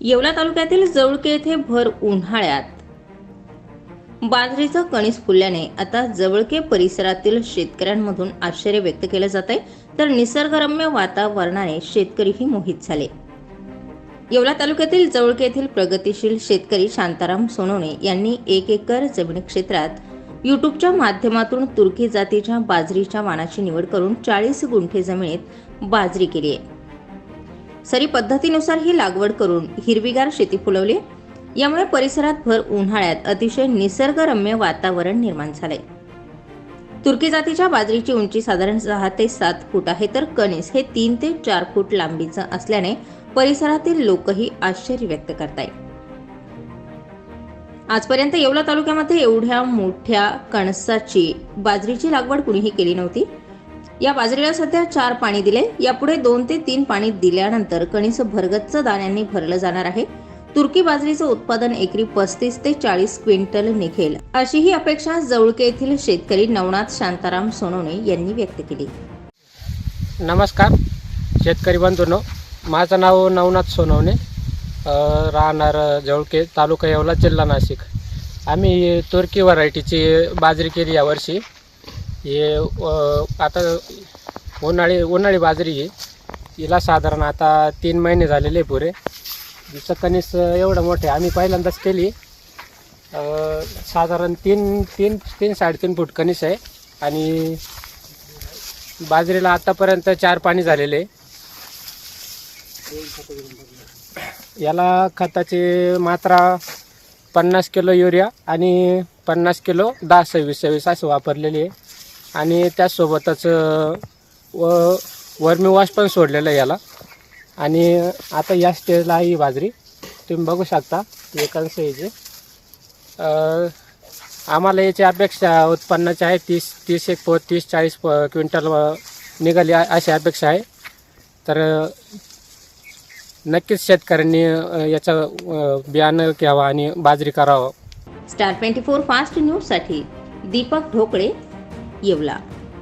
येवला तालुक्यातील जवळके येथे भर उन्हाळ्यात. बाजरीचं कणीस फुलल्याने आता जवळके परिसरातील शेतकऱ्यांमधून आश्चर्य व्यक्त केलं जात आहे तर निसर्गरम्य वातावरणाने शेतकरीही मोहित झाले. येवला तालुक्यातील जवळके येथील प्रगतिशील शेतकरी शांताराम सोनवणे यांनी एक एकर जमीन क्षेत्रात युट्यूबच्या माध्यमातून तुर्की जातीच्या बाजरीच्या वाणाची निवड करून चाळीस गुंठे जमिनीत बाजरी केली आहे. सरी पद्धतीनुसार ही लागवड करून हिरवीगार शेती फुलवली. यामुळे परिसरात भर उन्हाळ्यात अतिशय निसर्गरम्य वातावरण निर्माण झाले. तुर्की जातीच्या बाजरीची उंची साधारण सहा ते सात फूट आहे तर कणीस हे तीन ते चार फूट लांबीचं असल्याने परिसरातील लोकही आश्चर्य व्यक्त करतायत. आजपर्यंत येवला तालुक्यामध्ये एवढ्या मोठ्या कणसाची बाजरीची लागवड कुणीही केली नव्हती. या बाजरीला सध्या चार पाणी दिले. यापुढे दोन ते तीन पाणी दिल्यानंतर कणीस भरगच्च दाण्यांनी भरलं जाणार आहे. तुर्की बाजरीचं उत्पादन एकरी पस्तीस ते चाळीस क्विंटल निघेल. अशी ही अपेक्षा जवळके येथील शेतकरी नवनाथ शांताराम सोनवणे यांनी व्यक्त केली. नमस्कार शेतकरी बंधूंनो. माझं नाव नवनाथ सोनवणे. राहणार जवळके तालुका येवला जिल्हा नाशिक. आम्ही तुर्की व्हरायटीची बाजरी केली यावर्षी. हे आता उन्हाळी उन्हाळी बाजरी आहे. हिला साधारण आता तीन महिने झालेले आहे पुरे. हिचं कणीस एवढं मोठे आम्ही पहिल्यांदाच केली. साधारण तीन तीन तीन साडेतीन फूट कणीस आहे. आणि बाजरीला आतापर्यंत चार पाणी झालेले आहे. याला खताची मात्रा पन्नास किलो युरिया आणि पन्नास किलो दहा सव्वीस सव्वीस असं वापरलेली आहे. आणि त्याचसोबतच व वर्मी वॉश पण सोडलेलं आहे याला. आणि आता या स्टेजला आहे ही बाजरी. तुम्ही बघू शकता एकांश याचे आम्हाला याची अपेक्षा उत्पन्नाची आहे तीस तीस एक प तीस चाळीस प क्विंटल निघाली अशी अपेक्षा आहे. तर नक्कीच शेतकऱ्यांनी याचं बियाणं घ्यावं आणि बाजरी करावं. स्टार ट्वेंटी फोर फास्ट न्यूजसाठी दीपक ढोकळे येवला